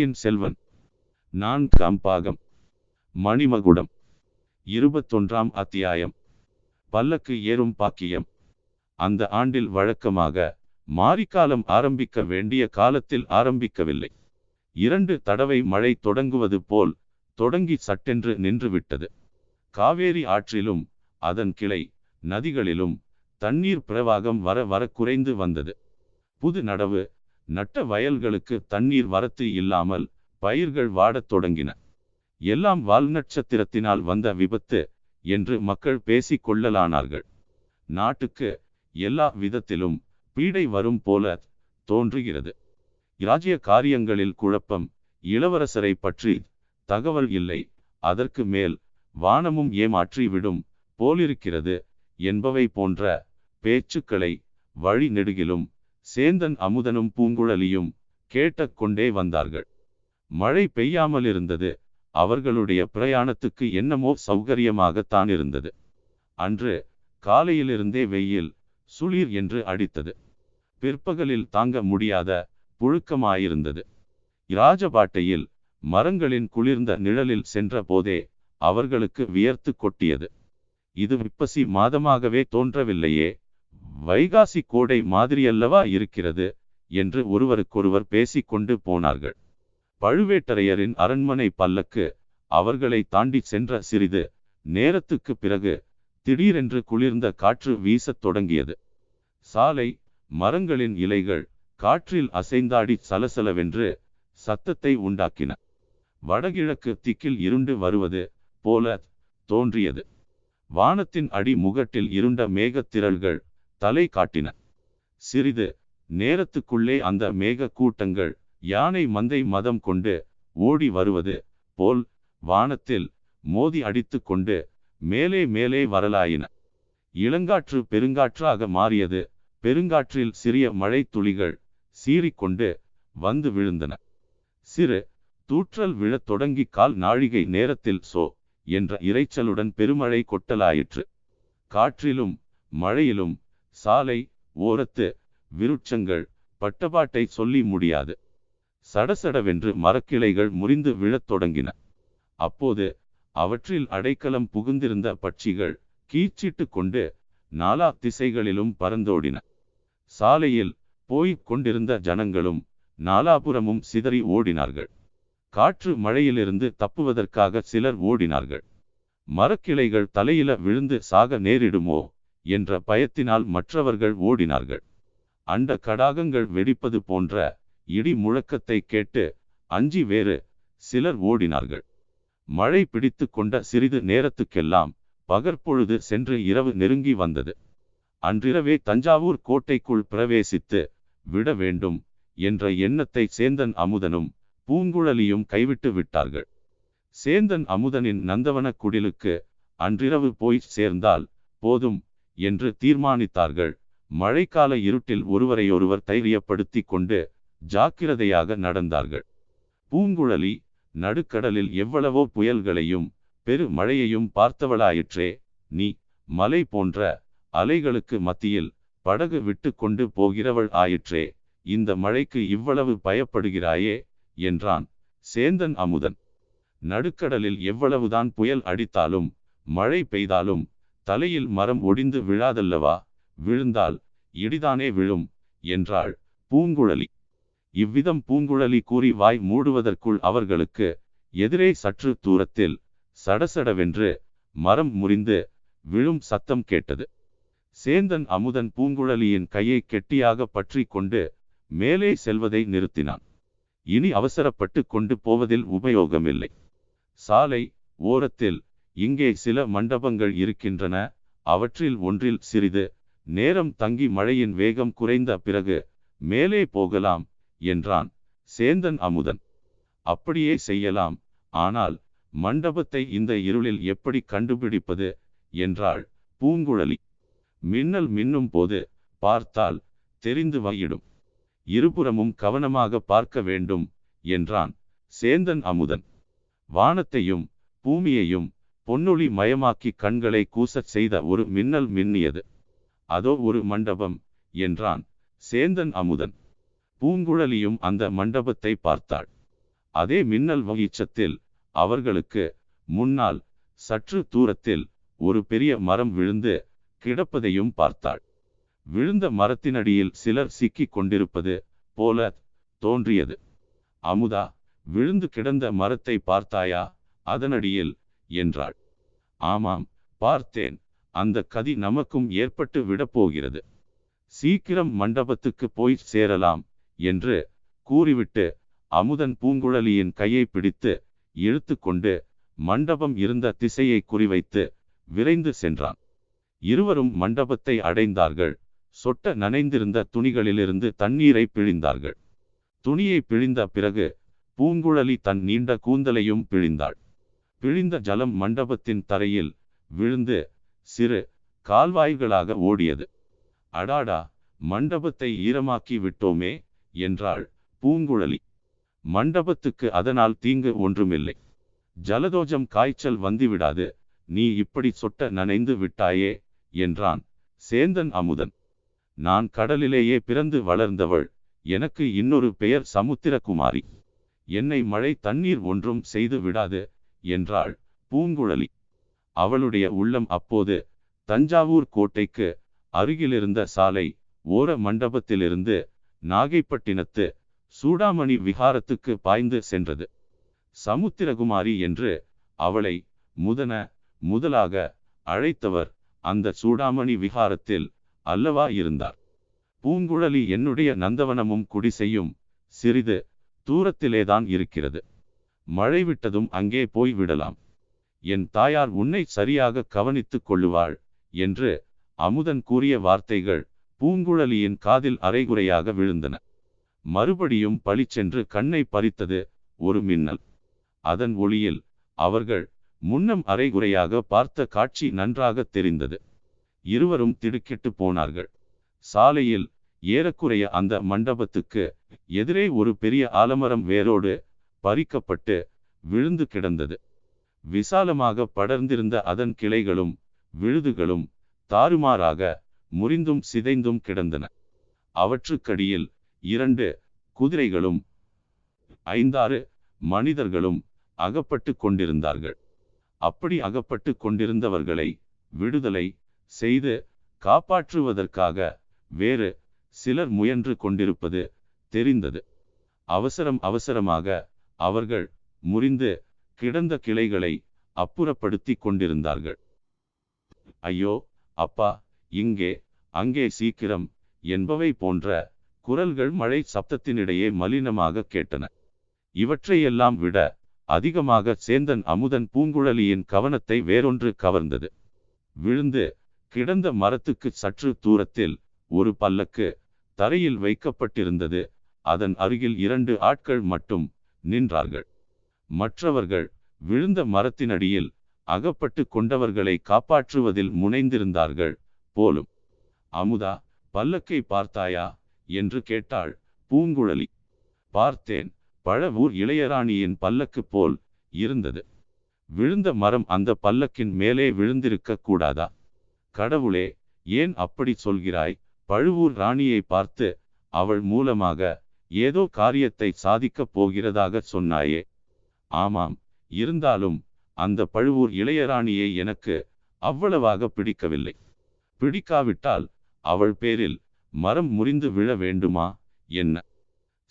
பொன்னியின் செல்வன். நான் கம்பாகம். மணிமகுடம். இருபத்தொன்றாம் அத்தியாயம். பல்லக்கு ஏறும் பாக்கியம். அந்த ஆண்டில் வழக்கமாக மாரிக்காலம் ஆரம்பிக்க வேண்டிய காலத்தில் ஆரம்பிக்கவில்லை. இரண்டு தடவை மழை தொடங்குவது போல் தொடங்கி சட்டென்று நின்றுவிட்டது. காவேரி ஆற்றிலும் அதன் கிளை நதிகளிலும் தண்ணீர் பிரவாகம் வர வர குறைந்து வந்தது. புது நடவு நட்ட வயல்களுக்கு தண்ணீர் வரத்து இல்லாமல் பயிர்கள் வாடத் தொடங்கின. எல்லாம் வால் நட்சத்திரத்தினால் வந்த விபத்து என்று மக்கள் பேசிக் கொள்ளலானார்கள். நாட்டுக்கு எல்லா விதத்திலும் பீடை வரும் போல தோன்றுகிறது. இராஜ்ய காரியங்களில் குழப்பம் இளவரசரை பற்றி தகவல் இல்லை அதற்கு மேல் வானமும் ஏமாற்றி விடும் போலிருக்கிறது என்பவை போன்ற பேச்சுக்களை வழி நெடுகிலும் சேந்தன் அமுதனும் பூங்குழலியும் கேட்டக்கொண்டே வந்தார்கள். மழை பெய்யாமல் இருந்தது. அவர்களுடைய பிரயாணத்துக்கு என்னமோ சௌகரியமாகத்தான் இருந்தது. அன்று காலையிலிருந்தே வெயில் சுளிர் என்று அடித்தது. பிற்பகலில் தாங்க முடியாத புழுக்கமாயிருந்தது. இராஜபாட்டையில் மரங்களின் குளிர்ந்த நிழலில் சென்ற போதே அவர்களுக்கு வியர்த்து கொட்டியது. இது விப்பசி மாதமாகவே தோன்றவில்லையே. வைகாசி கோடை மாதிரியல்லவா இருக்கிறது என்று ஒருவருக்கொருவர் பேசிக்கொண்டு போனார்கள். பழுவேட்டரையரின் அரண்மனை பல்லக்கு அவர்களை தாண்டி சென்ற சிறிது நேரத்துக்கு பிறகு திடீரென்று குளிர்ந்த காற்று வீசத் தொடங்கியது. சாலை மரங்களின் இலைகள் காற்றில் அசைந்தாடி சலசலவென்று சத்தத்தை உண்டாக்கின. வடகிழக்கு திக்கில் இருண்டு வருவது போல தோன்றியது. வானத்தின் அடி முகட்டில் இருண்ட மேகத்திரள்கள் தலை காட்டின. சிறிது நேரத்துக்குள்ளே அந்த மேக கூட்டங்கள் யானை மந்தை மதம் கொண்டு ஓடி வருவது போல் வானத்தில் மோதி அடித்து கொண்டு மேலே மேலே வரலாயின. இளங்காற்று பெருங்காற்றாக மாறியது. பெருங்காற்றில் சிறிய மழை துளிகள் சீறிக்கொண்டு வந்து விழுந்தன. சிறு தூற்றல் விழத் தொடங்கி கால் நாழிகை நேரத்தில் சோ என்ற இரைச்சலுடன் பெருமழை கொட்டலாயிற்று. காற்றிலும் மழையிலும் சாலை ஓரத்து விருட்சங்கள் பட்டபாட்டை சொல்லி முடியாது. சடசடவென்று மரக்கிளைகள் முறிந்து விழத் தொடங்கின. அப்போது அவற்றில் அடைக்கலம் புகுந்திருந்த பட்சிகள் கீச்சிட்டு கொண்டு நாலா திசைகளிலும் பறந்தோடின. சாலையில் போய்க் கொண்டிருந்த ஜனங்களும் நாலாபுரமும் சிதறி ஓடினார்கள். காற்று மழையிலிருந்து தப்புவதற்காக சிலர் ஓடினார்கள். மரக்கிளைகள் தலையில விழுந்து சாக நேரிடுமோ? என்ற பயத்தினால் மற்றவர்கள் ஓடினார்கள். அண்ட கடாகங்கள் வெடிப்பது போன்ற இடி முழக்கத்தை கேட்டு அஞ்சி வேறு சிலர் ஓடினார்கள். மழை பிடித்து கொண்ட சிறிது நேரத்துக்கெல்லாம் பகற்பொழுது சென்று இரவு நெருங்கி வந்தது. அன்றிரவே தஞ்சாவூர் கோட்டைக்குள் பிரவேசித்து விட வேண்டும் என்ற எண்ணத்தை சேந்தன் அமுதனும் பூங்குழலியும் கைவிட்டு விட்டார்கள். சேந்தன் அமுதனின் நந்தவன குடிலுக்கு அன்றிரவு போய் சேர்ந்தால் போதும் என்று தீர்மானித்தார்கள். மழைக்கால இருட்டில் ஒருவரையொருவர் தைரியப்படுத்தி கொண்டு ஜாக்கிரதையாக நடந்தார்கள். பூங்குழலி நடுக்கடலில் எவ்வளவோ புயல்களையும் பெரு மழையையும் பார்த்தவளாயிற்றே நீ மலை போன்ற அலைகளுக்கு மத்தியில் படகு விட்டு கொண்டு போகிறவள் ஆயிற்றே இந்த மழைக்கு இவ்வளவு பயப்படுகிறாயே என்றான் சேந்தன் அமுதன். நடுக்கடலில் எவ்வளவுதான் புயல் அடித்தாலும் மழை பெய்தாலும் தலையில் மரம் ஒடிந்து விழாதல்லவா? விழுந்தால் இடிதானே விழும்? என்றாள் பூங்குழலி. இவ்விதம் பூங்குழலி கூறி வாய் மூடுவதற்குள் அவர்களுக்கு எதிரே சற்று தூரத்தில் சடசடவென்று மரம் முறிந்து விழும் சத்தம் கேட்டது. சேந்தன் அமுதன் பூங்குழலியின் கையை கெட்டியாக பற்றி கொண்டு மேலே செல்வதை நிறுத்தினான். இனி அவசரப்பட்டு கொண்டு போவதில் உபயோகமில்லை. சாலை ஓரத்தில் இங்கே சில மண்டபங்கள் இருக்கின்றன. அவற்றில் ஒன்றில் சிறிது நேரம் தங்கி மழையின் வேகம் குறைந்த பிறகு மேலே போகலாம் என்றான் சேந்தன் அமுதன். அப்படியே செய்யலாம். ஆனால் மண்டபத்தை இந்த இருளில் எப்படி கண்டுபிடிப்பது? என்றாள் பூங்குழலி. மின்னல் மின்னும் போது பார்த்தால் தெரிந்து வையிடும் இருபுறமும் கவனமாக பார்க்க வேண்டும் என்றான் சேந்தன் அமுதன். வானத்தையும் பூமியையும் பொன்னொளி மயமாக்கி கண்களை கூசச் செய்த ஒரு மின்னல் மின்னியது. அதோ ஒரு மண்டபம் என்றான் சேந்தன் அமுதன். பூங்குழலியும் அந்த மண்டபத்தை பார்த்தாள். அதே மின்னல் வகிச்சத்தில் அவர்களுக்கு முன்னால் சற்று தூரத்தில் ஒரு பெரிய மரம் விழுந்து கிடப்பதையும் பார்த்தாள். விழுந்த மரத்தினடியில் சிலர் சிக்கிக் கொண்டிருப்பது போல தோன்றியது. அமுதா விழுந்து கிடந்த மரத்தை பார்த்தாயா? அதனடியில் என்றாள். ஆமாம் பார்த்தேன். அந்த கதி நமக்கும் ஏற்பட்டு விடப்போகிறது. சீக்கிரம் மண்டபத்துக்கு போய் சேரலாம் என்று கூறிவிட்டு அமுதன் பூங்குழலியின் கையை பிடித்து இழுத்து கொண்டு மண்டபம் இருந்த திசையை குறிவைத்து விரைந்து சென்றான். இருவரும் மண்டபத்தை அடைந்தார்கள். சொட்ட நனைந்திருந்த துணிகளிலிருந்து தண்ணீரை பிழிந்தார்கள். துணியை பிழிந்த பிறகு பூங்குழலி தன் நீண்ட கூந்தலையும் பிழிந்தாள். பிழிந்த ஜலம் மண்டபத்தின் தரையில் விழுந்து சிறு கால்வாய்களாக ஓடியது. அடாடா மண்டபத்தை ஈரமாக்கி விட்டோமே என்றாள் பூங்குழலி. மண்டபத்துக்கு அதனால் தீங்கு ஒன்றுமில்லை. ஜலதோஜம் காய்ச்சல் வந்துவிடாது நீ இப்படி சொட்ட நனைந்து விட்டாயே என்றான் சேந்தன் அமுதன். நான் கடலிலேயே பிறந்து வளர்ந்தவள் எனக்கு இன்னொரு பெயர் சமுத்திரகுமாரி. என்னை மழை தண்ணீர் ஒன்றும் செய்து விடாது என்றாள் பூங்குழலி. அவளுடைய உள்ளம் அப்போது தஞ்சாவூர் கோட்டைக்கு அருகிலிருந்த சாலை ஓர மண்டபத்திலிருந்து நாகைப்பட்டினத்து சூடாமணி விகாரத்துக்கு பாய்ந்து சென்றது. சமுத்திரகுமாரி என்று அவளை முதன முதலாக அழைத்தவர் அந்த சூடாமணி விகாரத்தில் அல்லவா இருந்தார். பூங்குழலி என்னுடைய நந்தவனமும் குடிசையும் சிறிது தூரத்திலேதான் இருக்கிறது. மழை விட்டதும் அங்கே போய் விடலாம். என் தாயார் உன்னை சரியாக கவனித்துக் கொள்ளுவாள் என்று அமுதன் கூறிய வார்த்தைகள் பூங்குழலியின் காதில் அரைகுறையாக விழுந்தன. மறுபடியும் பளிச்சென்று கண்ணை பறித்தது ஒரு மின்னல். அதன் ஒளியில் அவர்கள் முன்னம் அரைகுறையாக பார்த்த காட்சி நன்றாக தெரிந்தது. இருவரும் திடுக்கிட்டு போனார்கள். சாலையில் ஏறக்குறைய அந்த மண்டபத்துக்கு எதிரே ஒரு பெரிய ஆலமரம் வேரோடு பறிக்கப்பட்டு விழுந்து கிடந்தது. விசாலமாக படர்ந்திருந்த அதன் கிளைகளும் விழுதுகளும் தாறுமாறாக முறிந்தும் சிதைந்தும் கிடந்தன. அவற்றுக்கடியில் இரண்டு குதிரைகளும் ஐந்தாறு மனிதர்களும் அகப்பட்டு கொண்டிருந்தார்கள். அப்படி அகப்பட்டு கொண்டிருந்தவர்களை விடுதலை செய்து காப்பாற்றுவதற்காக வேறு சிலர் முயன்று கொண்டிருப்பது தெரிந்தது. அவசரம் அவசரமாக அவர்கள் முறிந்து கிடந்த கிளைகளை அப்புறப்படுத்தி கொண்டிருந்தார்கள். ஐயோ அப்பா இங்கே அங்கே சீக்கிரம் என்பவை போன்ற குரல்கள் மழை சப்தத்தினிடையே மலினமாக கேட்டன. இவற்றையெல்லாம் விட அதிகமாக சேந்தன் அமுதன் பூங்குழலியின் கவனத்தை வேறொன்று கவர்ந்தது. விழுந்து கிடந்த மரத்துக்கு சற்று தூரத்தில் ஒரு பல்லக்கு தரையில் வைக்கப்பட்டிருந்தது. அதன் அருகில் இரண்டு ஆட்கள் மட்டும் நின்றார்கள். மற்றவர்கள் விழுந்த மரத்தினடியில் அகப்பட்டு கொண்டவர்களை காப்பாற்றுவதில் முனைந்திருந்தார்கள் போலும். அமுதா பல்லக்கை பார்த்தாயா? என்று கேட்டாள் பூங்குழலி. பார்த்தேன். பழவூர் இளையராணியின் பல்லக்கு போல் இருந்தது. விழுந்த மரம் அந்த பல்லக்கின் மேலே விழுந்திருக்க கூடாதா? கடவுளே ஏன் அப்படி சொல்கிறாய்? பழுவூர் ராணியை பார்த்து அவள் மூலமாக ஏதோ காரியத்தை சாதிக்கப் போகிறதாக சொன்னாயே. ஆமாம் இருந்தாலும் அந்த பழுவூர் இளையராணியை எனக்கு அவ்வளவாக பிடிக்கவில்லை. பிடிக்காவிட்டால் அவள் பேரில் மரம் முறிந்து விழ வேண்டுமா என்ன?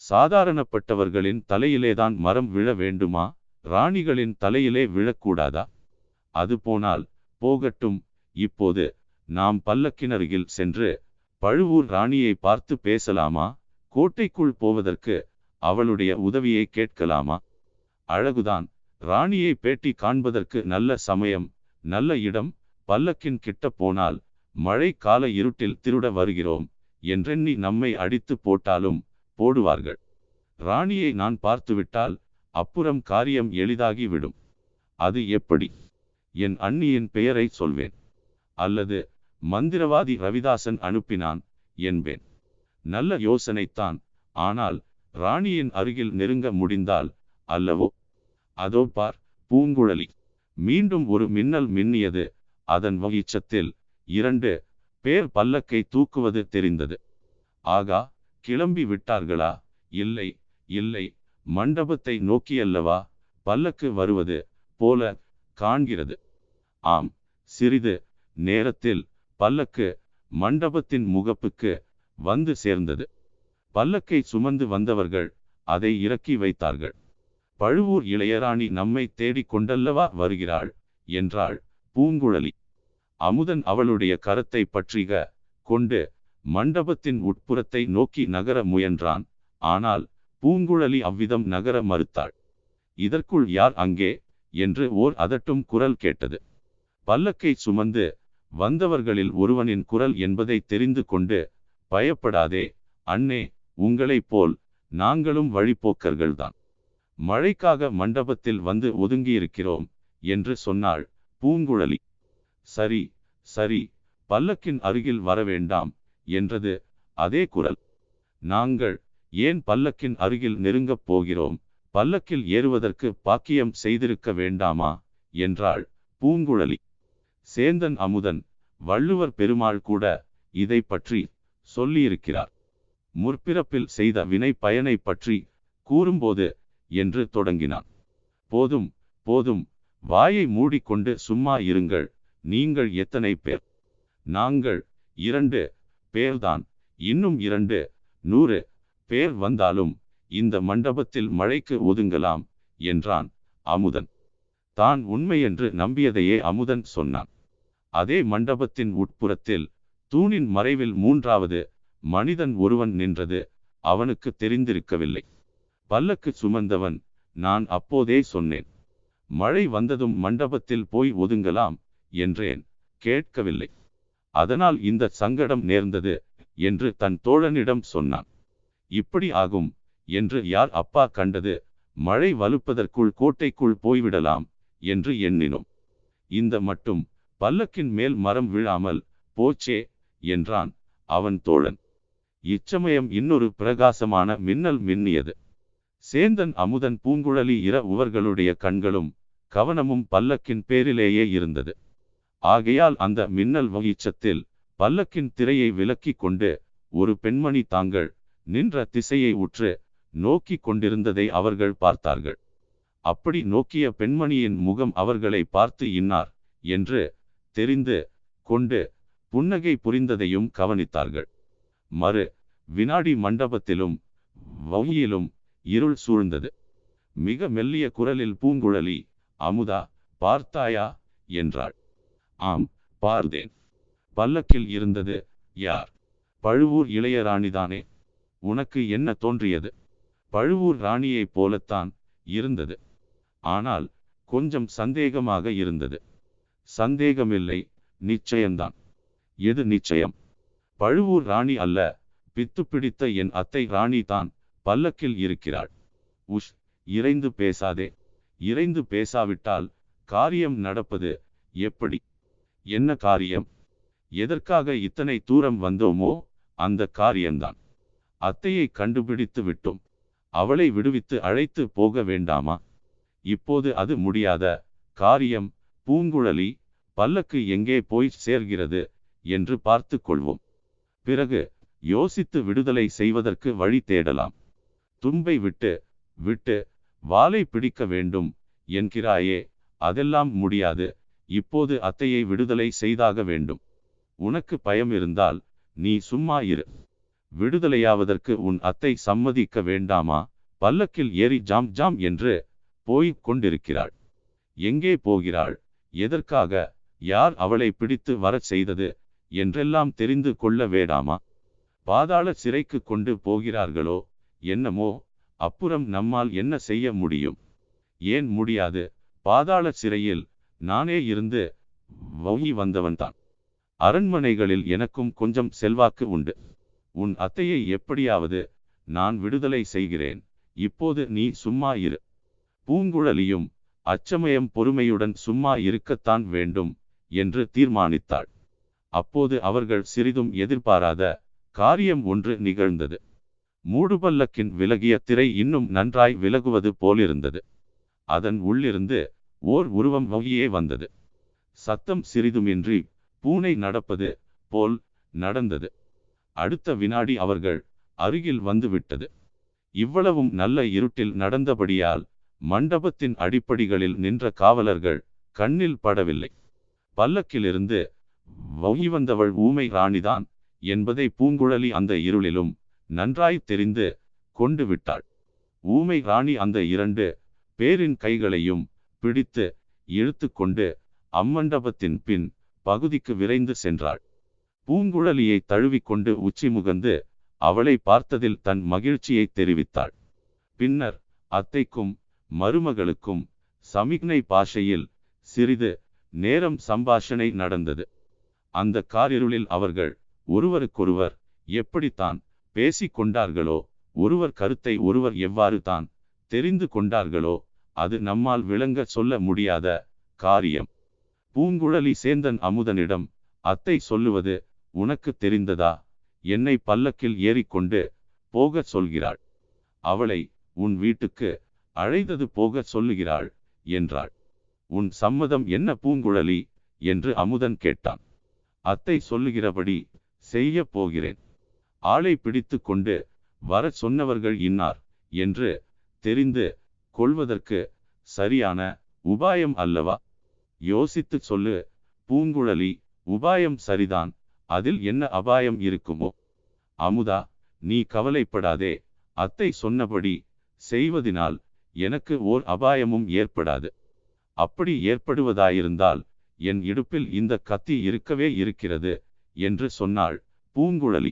சாதாரணப்பட்டவர்களின் தலையிலேதான் மரம் விழ வேண்டுமா ராணிகளின் தலையிலே விழக்கூடாதா? அது போனால் போகட்டும் இப்போது நாம் பல்லக்கினருகில் சென்று பழுவூர் ராணியை பார்த்து பேசலாமா? கோட்டைக்குள் போவதற்கு அவளுடைய உதவியை கேட்கலாமா? அழகுதான் ராணியை பேட்டி காண்பதற்கு நல்ல சமயம் நல்ல இடம் பல்லக்கின் கிட்ட போனால் மழை கால இருட்டில் திருட வருகிறோம் என்றெண்ணி நம்மை அடித்து போட்டாலும் போடுவார்கள். ராணியை நான் பார்த்துவிட்டால் அப்புறம் காரியம் எளிதாகிவிடும். அது எப்படி? என் அண்ணியின் பெயரை சொல்வேன். அல்லது மந்திரவாதி ரவிதாசன் அனுப்பினான் என்பேன். நல்ல யோசனைத்தான். ஆனால் ராணியின் அருகில் நெருங்க முடிந்தால் அல்லவோ? அதோ பார் பூங்குழலி. மீண்டும் ஒரு மின்னல் மின்னியது. அதன் வகிச்சத்தில் இரண்டு பேர் பல்லக்கை தூக்குவது தெரிந்தது. ஆகா கிளம்பி விட்டார்களா? இல்லை இல்லை. மண்டபத்தை நோக்கியல்லவா? பல்லக்கு வருவது போல காண்கிறது. ஆம் சிறிது நேரத்தில் பல்லக்கு மண்டபத்தின் முகப்புக்கு வந்து சேர்ந்தது. பல்லக்கை சுமந்து வந்தவர்கள் அதை இறக்கி வைத்தார்கள். பழுவூர் இளையராணி நம்மை தேடிக் கொண்டல்லவா வருகிறாள்? என்றாள் பூங்குழலி. அமுதன் அவளுடைய கரத்தை பற்றிக கொண்டு மண்டபத்தின் உட்புறத்தை நோக்கி நகர முயன்றான். ஆனால் பூங்குழலி அவ்விதம் நகர மறுத்தாள். இதற்குள் யார் அங்கே? என்று ஓர் அதட்டும் குரல் கேட்டது. பல்லக்கை சுமந்து வந்தவர்களில் ஒருவனின் குரல் என்பதை தெரிந்து கொண்டு பயப்படாதே. அண்ணே உங்களைப் போல் நாங்களும் வழிப்போக்கர்கள்தான். மழைக்காக மண்டபத்தில் வந்து ஒதுங்கியிருக்கிறோம் என்று சொன்னாள் பூங்குழலி. சரி சரி பல்லக்கின் அருகில் வரவேண்டாம் என்றது அதே குரல். நாங்கள் ஏன் பல்லக்கின் அருகில் நெருங்கப் போகிறோம்? பல்லக்கில் ஏறுவதற்கு பாக்கியம் செய்திருக்க வேண்டாமா? என்றாள் பூங்குழலி. சேந்தன் அமுதன் வள்ளுவர் பெருமாள் கூட இதை பற்றி சொல்லியிருக்கிறார். முற்பிறப்பில் செய்த வினை பயனை பற்றி கூறும்போது என்று தொடங்கினான். போதும் போதும் வாயை மூடிக்கொண்டு சும்மா இருங்கள் நீங்கள் எத்தனை பேர்? நாங்கள் இரண்டு பேர்தான் இன்னும் இரண்டு நூறு பேர் வந்தாலும் இந்த மண்டபத்தில் மழைக்கு ஒதுங்கலாம் என்றான் அமுதன். தான் உண்மையென்று நம்பியதையே அமுதன் சொன்னான். அதே மண்டபத்தின் உட்புறத்தில் தூணின் மறைவில் மூன்றாவது மனிதன் ஒருவன் நின்றது அவனுக்கு தெரிந்திருக்கவில்லை. பல்லக்கு சுமந்தவன் நான் அப்போதே சொன்னேன். மழை வந்ததும் மண்டபத்தில் போய் ஒதுங்கலாம் என்றேன். கேட்கவில்லை. அதனால் இந்த சங்கடம் நேர்ந்தது என்று தன் தோழனிடம் சொன்னான். இப்படி ஆகும் என்று யார் அப்பா கண்டது மழை வலுப்பதற்குள் கோட்டைக்குள் போய்விடலாம் என்று எண்ணினோம். இந்த மட்டும் பல்லக்கின் மேல் மரம் விழாமல் போச்சே என்றான் அவன் தோழன். இச்சமயம் இன்னொரு பிரகாசமான மின்னல் மின்னியது. சேந்தன் அமுதன் பூங்குழலி இர உவர்களுடைய கண்களும் கவனமும் பல்லக்கின் பேரிலேயே இருந்தது. ஆகையால் அந்த மின்னல் வகிச்சத்தில் பல்லக்கின் திரையை விலக்கிக் கொண்டு ஒரு பெண்மணி தாங்கள் நின்ற திசையை உற்று நோக்கி கொண்டிருந்ததை அவர்கள் பார்த்தார்கள். அப்படி நோக்கிய பெண்மணியின் முகம் அவர்களை பார்த்து இன்னார் என்று தெரிந்து கொண்டு புன்னகை புரிந்ததையும் கவனித்தார்கள். மறு வினாடி மண்டபத்திலும் வவுயிலும் இருள் சூழ்ந்தது. மிக மெல்லிய குரலில் பூங்குழலி அமுதா பார்த்தாயா? என்றாள். ஆம் பார்த்தேன். பல்லக்கில் இருந்தது யார்? பழுவூர் இளையராணிதானே? உனக்கு என்ன தோன்றியது? பழுவூர் ராணியைப் போலத்தான் இருந்தது. ஆனால் கொஞ்சம் சந்தேகமாக இருந்தது. சந்தேகமில்லை நிச்சயம்தான். எது நிச்சயம்? பழுவூர் ராணி அல்ல பித்து பிடித்த என் அத்தை ராணி தான் பல்லக்கில் இருக்கிறாள். உஷ் இறைந்து பேசாதே. இறைந்து பேசாவிட்டால் காரியம் நடப்பது எப்படி? என்ன காரியம்? எதற்காக இத்தனை தூரம் வந்தோமோ அந்த காரியம்தான். அத்தையை கண்டுபிடித்து விட்டோம். அவளை விடுவித்து அழைத்து போக வேண்டாமா? இப்போது அது முடியாத காரியம். பூங்குழலி பல்லக்கு எங்கே போய் சேர்கிறது? என்று பார்த்து கொள்வோம். பிறகு யோசித்து விடுதலை செய்வதற்கு வழி தேடலாம். தும்பை விட்டு விட்டு வாளை பிடிக்க வேண்டும் என்கிறாயே அதெல்லாம் முடியாது. இப்போது அத்தையை விடுதலை செய்தாக வேண்டும். உனக்கு பயம் இருந்தால் நீ சும்மா இரு. விடுதலையாவதற்கு உன் அத்தை சம்மதிக்க வேண்டாமா? பல்லக்கில் ஏறி ஜாம் ஜாம் என்று போய்க் கொண்டிருக்கிறாள். எங்கே போகிறாள்? எதற்காக? யார் அவளை பிடித்து வரச் செய்தது? என்றெல்லாம் தெரிந்து கொள்ள வேண்டாமா? பாதாள சிறைக்கு கொண்டு போகிறார்களோ என்னமோ அப்புறம் நம்மால் என்ன செய்ய முடியும்? ஏன் முடியாது? பாதாள சிறையில் நானே இருந்து வௌகி வந்தவன்தான். அரண்மனைகளில் எனக்கும் கொஞ்சம் செல்வாக்கு உண்டு. உன் அத்தையை எப்படியாவது நான் விடுதலை செய்கிறேன். இப்போது நீ சும்மா இரு. பூங்குழலியும் அச்சமயம் பொறுமையுடன் சும்மா இருக்கத்தான் வேண்டும் என்று தீர்மானித்தாள். அப்போது அவர்கள் சிறிதும் எதிர்பாராத காரியம் ஒன்று நிகழ்ந்தது. மூடுபல்லக்கின் விலகிய திரை இன்னும் நன்றாய் விலகுவது போலிருந்தது. அதன் உள்ளிருந்து ஓர் உருவம் வகையே வந்தது. சத்தம் சிறிதுமின்றி பூனை நடப்பது போல் நடந்தது. அடுத்த வினாடி அவர்கள் அருகில் வந்துவிட்டது. இவ்வளவும் நல்ல இருட்டில் நடந்தபடியால் மண்டபத்தின் அடிப்படிகளில் நின்ற காவலர்கள் கண்ணில் படவில்லை. பல்லக்கிலிருந்து வந்தவள் ஊமை ராணிதான் என்பதை பூங்குழலி அந்த இருளிலும் நன்றாய் தெரிந்து கொண்டு விட்டாள். ஊமை ராணி அந்த இரண்டு பேரின் கைகளையும் பிடித்து இழுத்து கொண்டு அம்மண்டபத்தின் பின் பகுதிக்கு விரைந்து சென்றாள். பூங்குழலியை தழுவிக்கொண்டு உச்சி முகந்து அவளை பார்த்ததில் தன் மகிழ்ச்சியை தெரிவித்தாள். பின்னர் அத்தைக்கும் மருமகளுக்கும் சமிக்னை பாஷையில் சிறிது நேரம் சம்பாஷணை நடந்தது. அந்த காரிருளில் அவர்கள் ஒருவருக்கொருவர் எப்படித்தான் பேசிக் கொண்டார்களோ ஒருவர் கருத்தை ஒருவர் எவ்வாறு தான் தெரிந்து கொண்டார்களோ அது நம்மால் விளங்க சொல்ல முடியாத காரியம். பூங்குழலி சேந்தன் அமுதனிடம் அத்தை சொல்லுவது உனக்கு தெரிந்ததா? என்னை பல்லக்கில் ஏறிக்கொண்டு போகச் சொல்கிறாள். அவளை உன் வீட்டுக்கு அழைத்தது போகச் சொல்லுகிறாள் என்றாள். உன் சம்மதம் என்ன பூங்குழலி? என்று அமுதன் கேட்டான். அத்தை சொல்லுகிறபடி செய்ய போகிறேன். ஆளை பிடித்து கொண்டு வர சொன்னவர்கள் இன்னார் என்று தெரிந்து கொள்வதற்கு சரியான உபாயம் அல்லவா? யோசித்து சொல்லு பூங்குழலி உபாயம் சரிதான் அதில் என்ன அபாயம் இருக்குமோ? அமுதா நீ கவலைப்படாதே அத்தை சொன்னபடி செய்வதினால் எனக்கு ஓர் அபாயமும் ஏற்படாது. அப்படி ஏற்படுவதாயிருந்தால் என் இடுப்பில் இந்த கத்தி இருக்கவே இருக்கிறது என்று சொன்னாள் பூங்குழலி.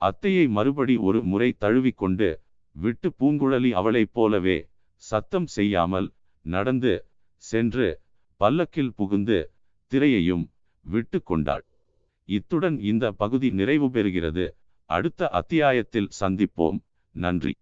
அத்தையை மறுபடி ஒரு முறை தழுவிக்கொண்டு விட்டு பூங்குழலி அவளைப் போலவே சத்தம் செய்யாமல் நடந்து சென்று பல்லக்கில் புகுந்து திரையையும் விட்டு கொண்டாள். இத்துடன் இந்த பகுதி நிறைவு பெறுகிறது. அடுத்த அத்தியாயத்தில் சந்திப்போம். நன்றி.